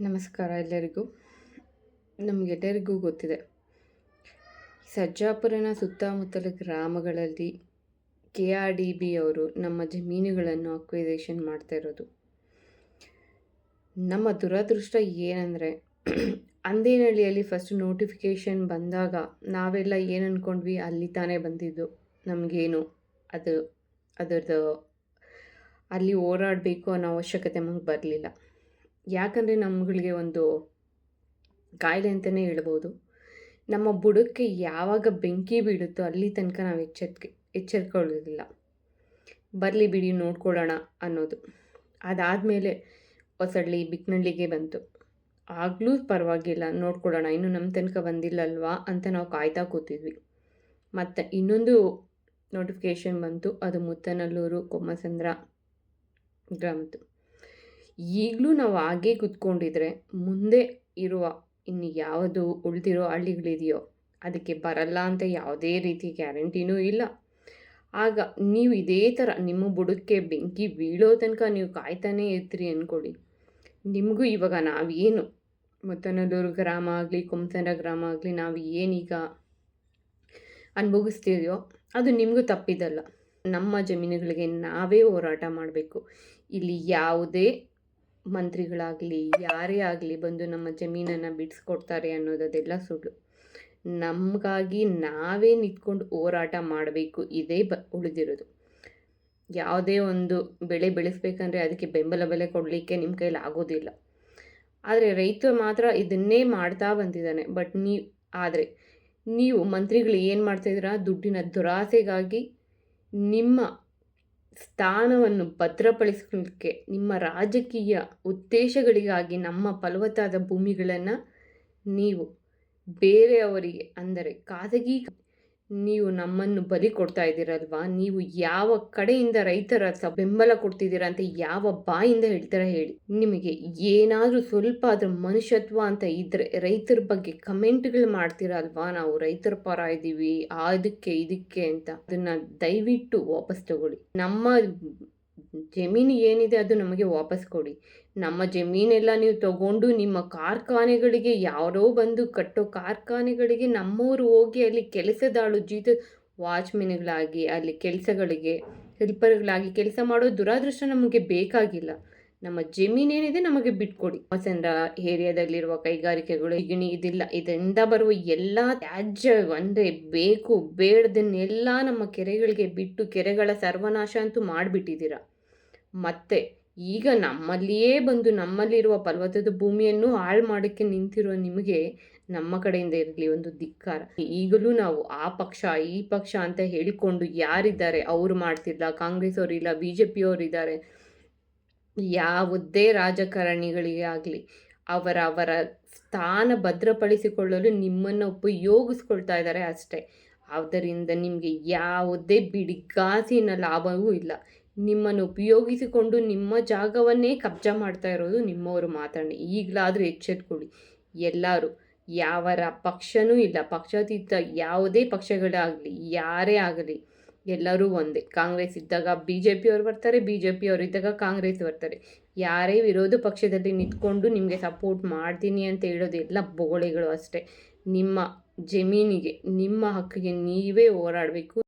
ನಮಸ್ಕಾರ ಎಲ್ಲರಿಗೂ. ನಮಗೆಲ್ಲರಿಗೂ ಗೊತ್ತಿದೆ. ಸಜ್ಜಾಪುರನ ಸುತ್ತಮುತ್ತಲ ಗ್ರಾಮಗಳಲ್ಲಿ ಕೆ ಆರ್ ಡಿ ಬಿ ಅವರು ನಮ್ಮ ಜಮೀನುಗಳನ್ನು ಅಕ್ವಿಸೇಷನ್ ಮಾಡ್ತಾ ಇರೋದು. ನಮ್ಮ ದುರದೃಷ್ಟ ಏನಂದರೆ, ಅಂದಿನಹಳ್ಳಿಯಲ್ಲಿ ಫಸ್ಟ್ ನೋಟಿಫಿಕೇಷನ್ ಬಂದಾಗ ನಾವೆಲ್ಲ ಏನು ಅಂದ್ಕೊಂಡ್ವಿ ಅಲ್ಲಿ ತಾನೇ ಬಂದಿದ್ದು. ನಮಗೇನು ಅದು, ಅದರದ್ದು ಅಲ್ಲಿ ಓಡಾಡಬೇಕು ಅನ್ನೋ ಅವಶ್ಯಕತೆ ನಮಗೆ ಬರಲಿಲ್ಲ. ಯಾಕಂದರೆ ನಮ್ಮಗಳಿಗೆ ಒಂದು ಕಾಯಿಲೆ ಅಂತಲೇ ಹೇಳ್ಬೋದು. ನಮ್ಮ ಬುಡಕ್ಕೆ ಯಾವಾಗ ಬೆಂಕಿ ಬೀಳುತ್ತೋ ಅಲ್ಲಿ ತನಕ ನಾವು ಎಚ್ಚೆತ್ಕೆ ಎಚ್ಚರಿಕೊಳ್ಳೋದಿಲ್ಲ ಬರಲಿ ಬಿಡಿ ನೋಡ್ಕೊಳ್ಳೋಣ ಅನ್ನೋದು. ಅದಾದಮೇಲೆ ಹೊಸಳ್ಳಿ ಬಿಕ್ನಳ್ಳಿಗೆ ಬಂತು. ಆಗಲೂ ಪರವಾಗಿಲ್ಲ, ನೋಡ್ಕೊಳ್ಳೋಣ, ಇನ್ನು ನಮ್ಮ ತನಕ ಬಂದಿಲ್ಲಲ್ವಾ ಅಂತ ನಾವು ಕಾಯ್ತಾ ಕೂತಿದ್ವಿ. ಮತ್ತು ಇನ್ನೊಂದು ನೋಟಿಫಿಕೇಷನ್ ಬಂತು, ಅದು ಮುತ್ತನಲ್ಲೂರು, ಕೊಮ್ಮಸಂದ್ರ ಗ್ರಾಮದ್ದು. ಈಗಲೂ ನಾವು ಹಾಗೇ ಕೂತ್ಕೊಂಡಿದ್ರೆ ಮುಂದೆ ಇರುವ ಇನ್ನು ಯಾವುದು ಉಳಿದಿರೋ ಹಳ್ಳಿಗಳಿದೆಯೋ ಅದಕ್ಕೆ ಬರಲ್ಲ ಅಂತ ಯಾವುದೇ ರೀತಿ ಗ್ಯಾರಂಟಿನೂ ಇಲ್ಲ. ಆಗ ನೀವು ಇದೇ ಥರ ನಿಮ್ಮ ಬುಡಕ್ಕೆ ಬೆಂಕಿ ಬೀಳೋ ತನಕ ನೀವು ಕಾಯ್ತಾನೇ ಇರ್ತೀರಿ ಅಂದ್ಕೊಳ್ಳಿ ನಿಮಗೂ ಇವಾಗ ನಾವೇನು ಮುತ್ತನದೂರು ಗ್ರಾಮ ಆಗಲಿ ಕುಮತನ ಗ್ರಾಮ ಆಗಲಿ ನಾವು ಏನೀಗ ಅನುಭವಿಸ್ತಿದೆಯೋ ಅದು ನಿಮಗೂ ತಪ್ಪಿದಲ್ಲ. ನಮ್ಮ ಜಮೀನುಗಳಿಗೆ ನಾವೇ ಹೋರಾಟ ಮಾಡಬೇಕು. ಇಲ್ಲಿ ಯಾವುದೇ ಮಂತ್ರಿಗಳಾಗಲಿ, ಯಾರೇ ಆಗಲಿ ಬಂದು ನಮ್ಮ ಜಮೀನನ್ನು ಬಿಡಿಸ್ಕೊಡ್ತಾರೆ ಅನ್ನೋದೆಲ್ಲ ಸುಳ್ಳು. ನಮಗಾಗಿ ನಾವೇ ನಿಂತ್ಕೊಂಡು ಹೋರಾಟ ಮಾಡಬೇಕು, ಇದೇ ಬ, ಉಳಿದಿರೋದು. ಯಾವುದೇ ಒಂದು ಬೆಳೆ ಬೆಳೆಸ್ಬೇಕಂದ್ರೆ ಅದಕ್ಕೆ ಬೆಂಬಲ ಬೆಲೆ ಕೊಡಲಿಕ್ಕೆ ನಿಮ್ಮ ಕೈಲಿ ಆಗೋದಿಲ್ಲ. ಆದರೆ ರೈತ ಮಾತ್ರ ಇದನ್ನೇ ಮಾಡ್ತಾ ಬಂದಿದ್ದಾನೆ. ಬಟ್ ನೀವು ಆದರೆ ನೀವು ಮಂತ್ರಿಗಳು ಏನು ಮಾಡ್ತಾಯಿದ್ದೀರಾ ದುಡ್ಡಿನ ದುರಾಸೆಗಾಗಿ ನಿಮ್ಮ ಸ್ಥಾನವನ್ನು ಭದ್ರಪಡಿಸಲಿಕ್ಕೆ ನಿಮ್ಮ ರಾಜಕೀಯ ಉದ್ದೇಶಗಳಿಗಾಗಿ ನಮ್ಮ ಫಲವತ್ತಾದ ಭೂಮಿಗಳನ್ನು ನೀವು ಬೇರೆಯವರಿಗೆ ಅಂದರೆ ಖಾಸಗಿ ನೀವು ನಮ್ಮನ್ನು ಬಲಿ ಕೊಡ್ತಾ ಇದ್ದೀರಲ್ವಾ? ನೀವು ಯಾವ ಕಡೆಯಿಂದ ರೈತರ ಬೆಂಬಲ ಕೊಡ್ತಿದ್ದೀರಾ ಅಂತ ಯಾವ ಬಾಯಿಂದ ಹೇಳ್ತೀರಾ ಹೇಳಿ. ನಿಮಗೆ ಏನಾದರೂ ಸ್ವಲ್ಪ ಅದ್ರ ಮನುಷ್ಯತ್ವ ಅಂತ ಇದ್ರೆ ರೈತರ ಬಗ್ಗೆ ಕಮೆಂಟ್ಗಳು ಮಾಡ್ತೀರಲ್ವಾ ನಾವು ರೈತರ ಪರ ಇದ್ದೀವಿ ಅದಕ್ಕೆ ಇದಕ್ಕೆ ಅಂತ. ಅದನ್ನ ದಯವಿಟ್ಟು ವಾಪಸ್ ತಗೊಳ್ಳಿ. ನಮ್ಮ ಜಮೀನು ಏನಿದೆ ಅದು ನಮಗೆ ವಾಪಸ್ ಕೊಡಿ. ನಮ್ಮ ಜಮೀನೆಲ್ಲ ನೀವು ತಗೊಂಡು ನಿಮ್ಮ ಕಾರ್ಖಾನೆಗಳಿಗೆ ಯಾರೋ ಬಂದು ಕಟ್ಟೋ ಕಾರ್ಖಾನೆಗಳಿಗೆ ನಮ್ಮವರು ಹೋಗಿ ಅಲ್ಲಿ ಕೆಲಸದಾಳು ಜೀತ ವಾಚ್ಮೆನ್ಗಳಾಗಿ, ಅಲ್ಲಿ ಕೆಲಸಗಳಿಗೆ, ಹೆಲ್ಪರ್ಗಳಾಗಿ ಕೆಲಸ ಮಾಡೋ ದುರಾದೃಷ್ಟ ನಮಗೆ ಬೇಕಾಗಿಲ್ಲ. ನಮ್ಮ ಜಮೀನೇನಿದೆ ನಮಗೆ ಬಿಟ್ಕೊಡಿ. ಹೊಸಂದ್ರ ಏರಿಯಾದಲ್ಲಿರುವ ಕೈಗಾರಿಕೆಗಳು ಗಿಣಿ ಇದಿಲ್ಲ. ಇದರಿಂದ ಬರುವ ಎಲ್ಲ ತ್ಯಾಜ್ಯ ಅಂದರೆ ಬೇಕು. ಬೇಡದನ್ನೆಲ್ಲ ನಮ್ಮ ಕೆರೆಗಳಿಗೆ ಬಿಟ್ಟು ಕೆರೆಗಳ ಸರ್ವನಾಶ ಅಂತೂ ಮಾಡಿಬಿಟ್ಟಿದ್ದೀರಾ? ಮತ್ತೆ ಈಗ ನಮ್ಮಲ್ಲಿಯೇ ಬಂದು ನಮ್ಮಲ್ಲಿರುವ ಪರ್ವತದ ಭೂಮಿಯನ್ನು ಹಾಳು ಮಾಡೋಕ್ಕೆ ನಿಂತಿರುವ ನಿಮಗೆ ನಮ್ಮ ಕಡೆಯಿಂದ ಇರಲಿ ಒಂದು ಧಿಕ್ಕಾರ. ಈಗಲೂ ನಾವು ಆ ಪಕ್ಷ, ಈ ಪಕ್ಷ ಅಂತ ಹೇಳಿಕೊಂಡು ಯಾರಿದ್ದಾರೆ ಅವರು ಮಾಡ್ತಿಲ್ಲ, ಕಾಂಗ್ರೆಸ್ ಅವರಿಲ್ಲ ಬಿ ಜೆ ಪಿಯವರಿದ್ದಾರೆ ಯಾವುದೇ ರಾಜಕಾರಣಿಗಳಿಗೆ ಆಗಲಿ, ಅವರ ಅವರ ಸ್ಥಾನ ಭದ್ರಪಡಿಸಿಕೊಳ್ಳಲು ನಿಮ್ಮನ್ನು ಉಪಯೋಗಿಸ್ಕೊಳ್ತಾ ಇದ್ದಾರೆ ಅಷ್ಟೇ. ಆದ್ದರಿಂದ ನಿಮಗೆ ಯಾವುದೇ ಬಿಡಿಗಾಸಿನ ಲಾಭವೂ ಇಲ್ಲ. ನಿಮ್ಮನ್ನು ಉಪಯೋಗಿಸಿಕೊಂಡು ನಿಮ್ಮ ಜಾಗವನ್ನೇ ಕಬ್ಜಾ ಮಾಡ್ತಾ ಇರೋದು ನಿಮ್ಮವರು ಮಾತಾಡಿ ಈಗಲಾದರೂ ಎಚ್ಚೆತ್ಕೊಳ್ಳಿ. ಎಲ್ಲರೂ, ಯಾವರ ಪಕ್ಷನೂ ಇಲ್ಲ. ಪಕ್ಷಾತೀತ ಯಾವುದೇ ಪಕ್ಷಗಳಾಗಲಿ, ಯಾರೇ ಆಗಲಿ, ಎಲ್ಲರೂ ಒಂದೇ. ಕಾಂಗ್ರೆಸ್ ಇದ್ದಾಗ ಬಿ ಜೆ ಪಿಯವರು ಬರ್ತಾರೆ ಬಿ ಜೆ ಪಿಯವರು ಇದ್ದಾಗ ಕಾಂಗ್ರೆಸ್ ಬರ್ತಾರೆ. ಯಾರೇ ವಿರೋಧ ಪಕ್ಷದಲ್ಲಿ ನಿಂತ್ಕೊಂಡು ನಿಮಗೆ ಸಪೋರ್ಟ್ ಮಾಡ್ತೀನಿ ಅಂತ ಹೇಳೋದು ಎಲ್ಲ ಬೋಳೆಗಳು ಅಷ್ಟೇ. ನಿಮ್ಮ ಜಮೀನಿಗೆ, ನಿಮ್ಮ ಹಕ್ಕಿಗೆ ನೀವೇ ಹೋರಾಡಬೇಕು.